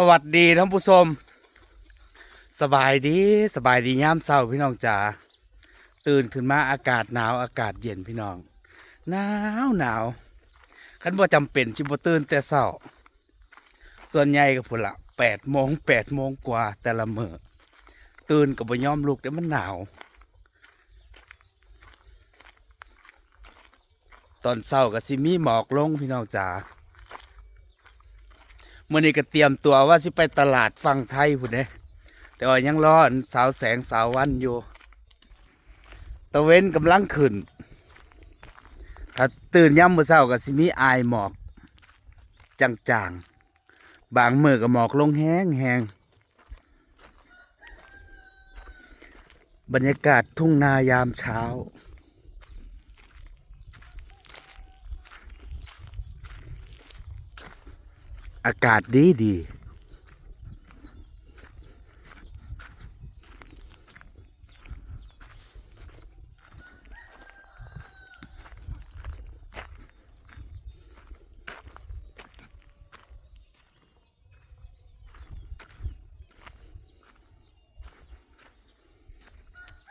สวัสดีท่านผู้ชม สบายดีสบายดีย่ามเศร้าพี่น้องจ๋าตื่นขึ้นมาอากาศหนาวอากาศเย็นพี่น้องหนาวหนาวคันว่าจำเป็นจิบตื่นแต่เศร้า ส่วนใหญ่ก็พุ่นละแปดโมงแปดโมงกว่าแต่ละเมื่อตื่นกับบ่ยอมลุกเดี๋ยวมันหนาว ตอนเศร้าก็สิมีหมอกลงพี่น้องจ๋า มื่อนี้ก็เตรียมตัวว่าสิไปตลาดฟังไทยพุ่นเด้แต่ว่ายังรออันสาวแสงสาววันอยู่ตะเว้นกำลังขึ้น ถ้าตื่นย่ำมื้อเช้าก็สิมีอายหมอก จางๆ บางมือก็หมอกลงแห้งแหงบรรยากาศทุ่งนายามเช้า อากาศดีดี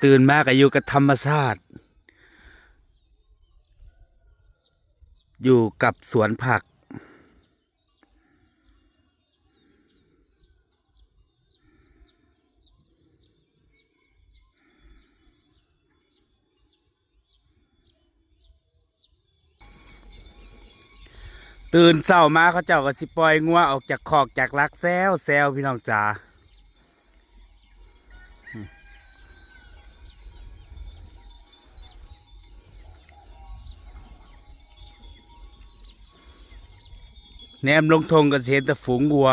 ตื่นมากอาอยู่กับธรรมชาติ อยู่กับสวนผัก ตื่นเช้ามาเขาเจ้าก็สิปล่อยงัวออกจากคอกจากลักแซวแซวพี่น้องจ๋าแนมลงทงก็เห็นแต่ฝูงวัว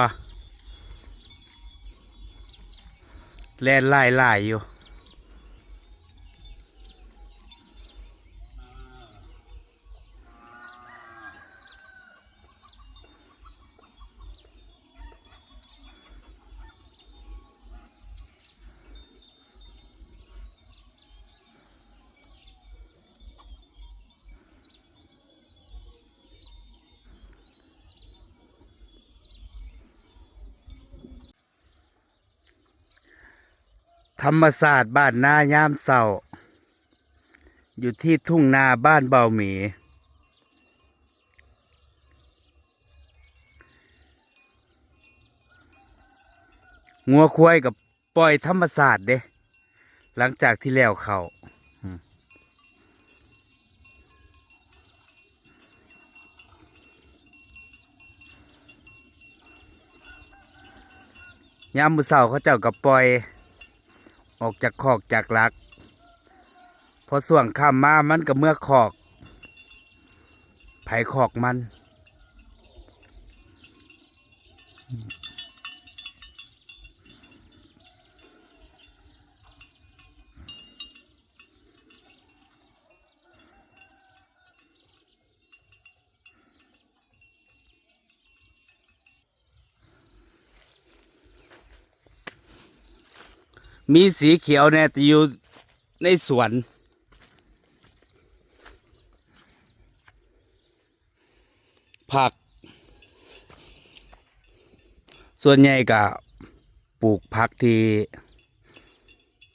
แล่นไล่ไล่อยู่ ธรรมศาสตร์บ้านนายามเศร้า อยู่ที่ทุ่งนาบ้านเบาหมี งัวควายกับปล่อยธรรมศาสตร์เด้ หลังจากที่แล้วเขาอืมยามมือเศร้าเขาเจ้ากับปล่อย ออกจากคอกจากลัก พอส่วงข้ามมามันก็เมื่อคอกไผคอกมัน มีสีเขียวแน่แต่อยู่ในสวน ผัก ส่วนใหญ่ก็ปลูกผักที่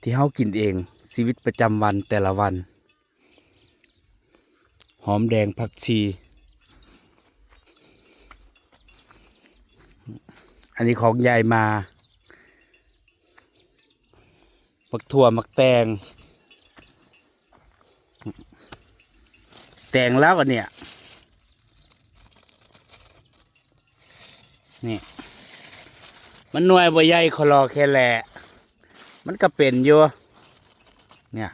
ที่เฮากินเอง ชีวิตประจำวันแต่ละวัน หอมแดงผักชี อันนี้ของยายมา มักถั่วมักแตง แตงแล้วกันเนี่ย นี่ มันหน่วยบ่ใหญ่คอรอแค่แหละ มันก็เป็นอยู่เนี่ย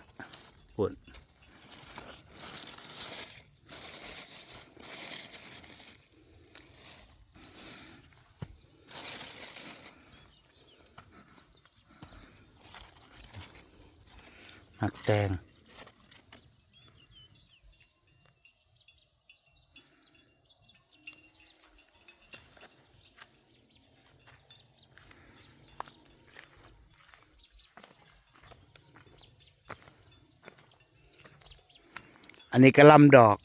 หักแตงอันนี้กระลำดอก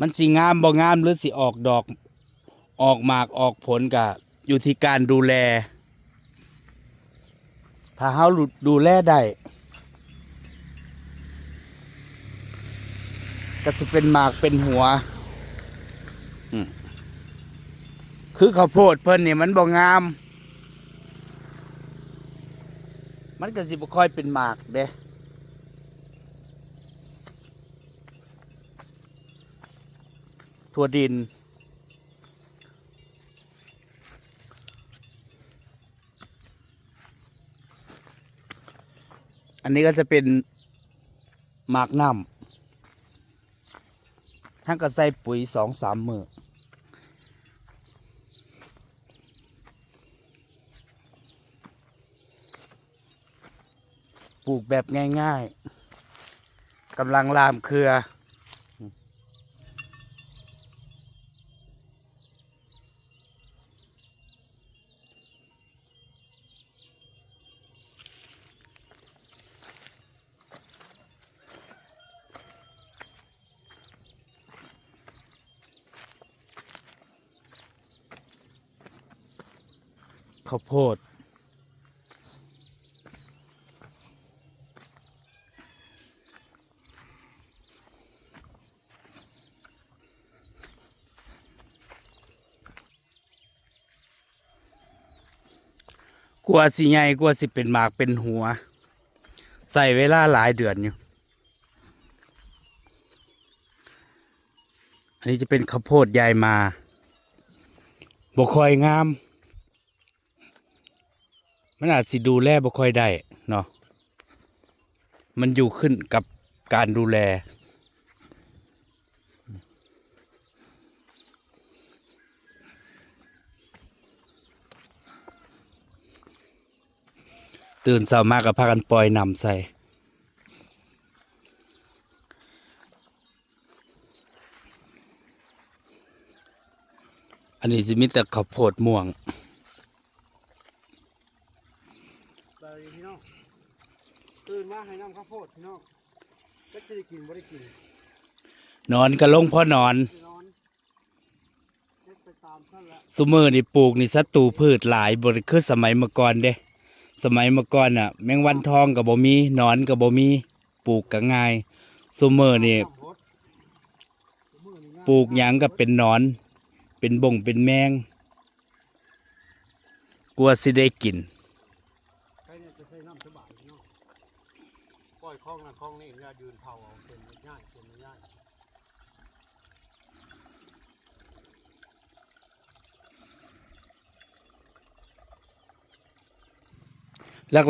มันสีงามบ่งามหรือสีออกดอก ออกหมากออกผลกะอยู่ที่การดูแล ถ้าเฮาดูแลได้ก็จะเป็นหมากเป็นหัว คือข้าวโพดเพิ่นนี่มันบ่งาม มันก็สิบ่ค่อยเป็นหมากเด้ทั่วดิน อันนี้ก็จะเป็นหมากน้ำท่านก็ใส่ปุ๋ยสองสามมือปลูกแบบง่าย ๆกำลังลามเครือ ข้าวโพด กลัวสิใหญ่กลัวสิเป็นหมากเป็นหัว ใส่เวลาหลายเดือนอยู่ อันนี้จะเป็นข้าวโพดใหญ่มาบ่คอยงาม มันอาจสิดูแลบ่ค่อยได้เนาะมันอยู่ขึ้นกับการดูแล ตื่นเช้ามากับพากันปล่อยนำใส่อันนี้สิมีแต่ข้าวโพดม่วง ไปพี่น้องตื่นมาให้น้ำข้าวโพดพี่น้อง ก็จะได้กินบ่ได้กินนอนก็ลงพ่อนอนไปนอนเฮ็ดไปตามท่านละสุมือนี่ปลูกนี่ศัตรูพืชหลายบริคือสมัยเมื่อก่อนเด้ สมัยเมื่อก่อนน่ะ แมงวันทองกับบ่มีหนอนกับบ่มีปลูกก็ง่ายสุมือนี่น้ำพดมื้อนี้งามปลูกหยังก็เป็นหนอน เป็นบ่งเป็นแมง กลัวสิได้กิน ใครเนี่ยจะใส่น้ำสบายพี่น้องปล่อยคลอง นั่นคลองนี่อย่ายืนเผาเอาเป็นง่ายเป็นง่าย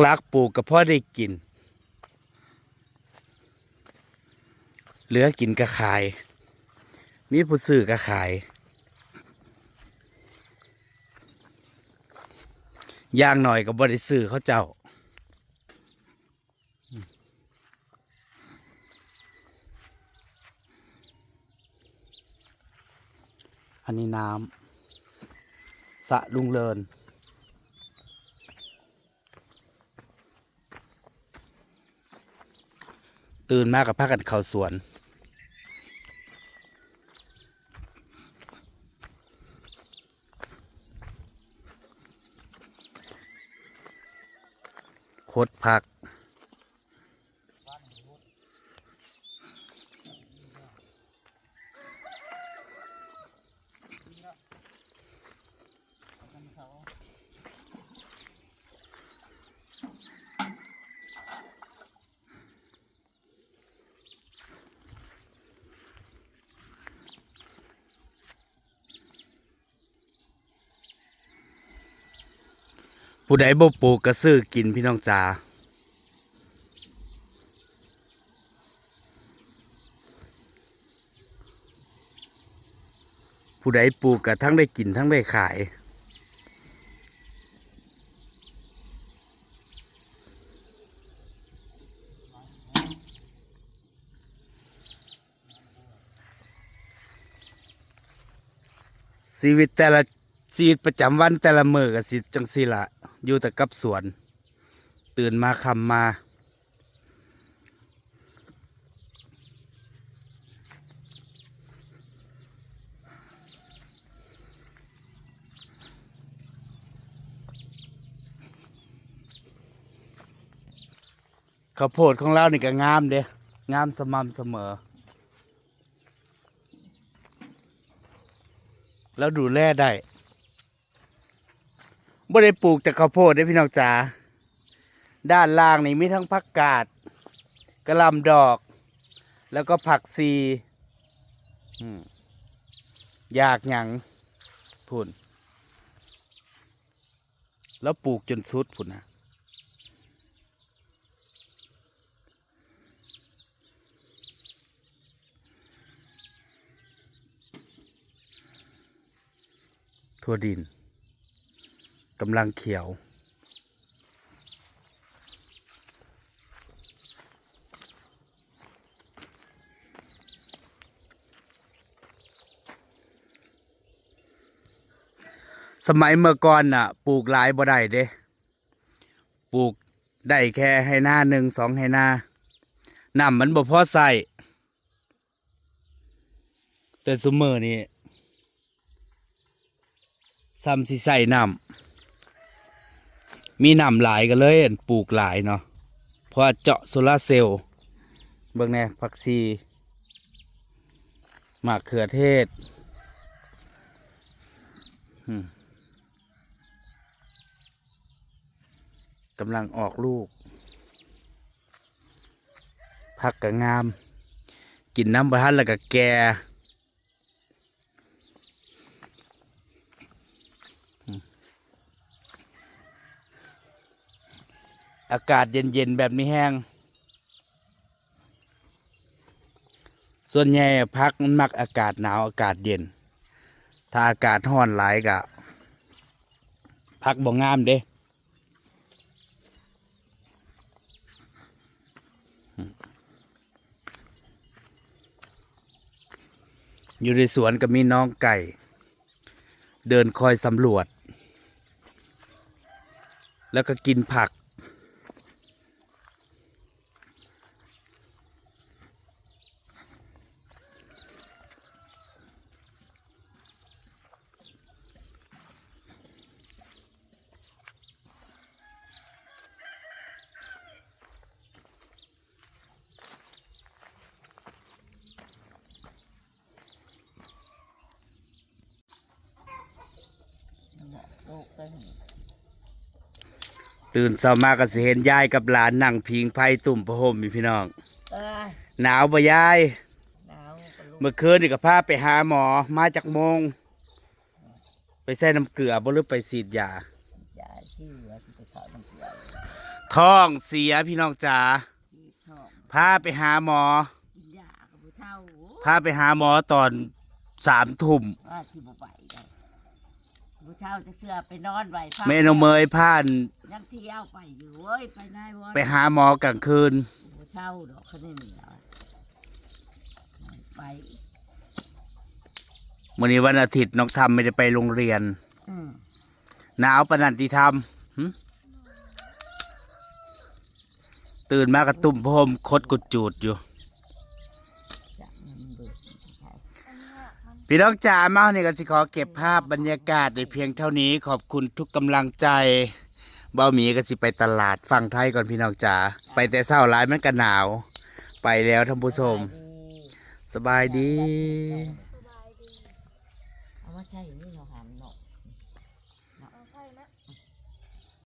ลักๆปลูกก็พอได้กิน เหลือกินก็ขาย มีผู้ซื้อก็ขายอย่างหน่อยก็บ่ได้ซื้อเขาเจ้า อันนี้น้ำสะลุงเลิน ตื่นมากับพากันเข้าสวนคตรพัก ผู้ใดบ่ปลูกก็ซื้อกินพี่น้องจ๋าผู้ใดปลูกก็ทั้งได้กินทั้งได้ขายชีวิตแต่ละชีวิตประจำวันแต่ละมือก็สิจังสิละ อยู่แต่กับสวน ตื่นมาคำมาข้าวโพดของเรานี่ก็งามเด้งามสม่ำเสมอ แล้วดูแลได้ บ่ได้ปลูกแต่ข้าวโพดได้พี่น้องจ๋าด้านล่างนี่มีทั้งผักกาดกระลำดอก แล้วก็ผักซีอืมอยากหยังพุ่น แล้วปลูกจนสุดพุ่นนะทั่วดิน กำลังเขียว สมัยเมื่อก่อนน่ะ ปลูกหลายบ่ได้เด้ ปลูกได้แค่ให้หน้าหนึ่งสองให้หน้าน้ำมันบ่พอใส่แต่ซุมเมอร์นี่ซ้ำสิใส่น้ำ มีน้ำหลายกันเลยปลูกหลายเนาะเพราะเจาะโซลาร์เซลล์เบิ่งแน่ผักชีหมากเขือเทศกำลังออกลูก ผักกะงาม กินน้ำประทันแล้วก็แก อากาศเย็นๆแบบนี้แห้ง ส่วนใหญ่พักมันมักอากาศหนาวอากาศเย็น ถ้าอากาศร้อนหลายก็พักบ่งามเด้อยู่ในสวนก็มีน้องไก่ เดินคอยสำรวจ แล้วก็กินผัก ตื่นเช้ามาก็สิเห็นยายกับหลานนั่งพิงไผ่ตุ่มประหมอยู่พี่น้อง เอ้ยหนาวบ่ยาย หนาวก็ลูกเมื่อคืนนี่ก็พาไปหาหมอมาจากโมง ไปใส่น้ำเกลือบ่หรือไปฉีดยา ยาชื่อว่าที่ไปเข้าน้ำเกลือท้องเสียพี่น้องจ๋าที่ชอบพาไปหาหมอ กินยากับผู้เช่าพาไปหาหมอตอนสามทุ่มว่าที่บ่ไหวได้ผู้ เช่าจะเสื้อไปนอนไหวพักแม่นมเมยพาน ยังเที่ยวไปอยู่เว้ยไปนายวันไปหาหมอกลางคืนผู้เช่าดอกเขาเนี่ยนี่ล่ะไป วันนี้วันอาทิตย์น้องทำไม่ได้ไปโรงเรียน อืมหนาวปานนันติธรรมหึตื่นมากระตุ่มพรมคดกุดจูดอยู่ จะมันเบิดใช่ พี่น้องจ๋ามาเนี่ยก็สิขอเก็บภาพบรรยากาศในเพียงเท่านี้ขอบคุณทุกกำลังใจเบ้าหมีก็สิไปตลาดฝั่งไทยก่อนพี่น้องจ๋าไปแต่เศร้าร้ายมันก็หนาว ไปแล้วท่านผู้ชมสบายดี เอามาใช่นี่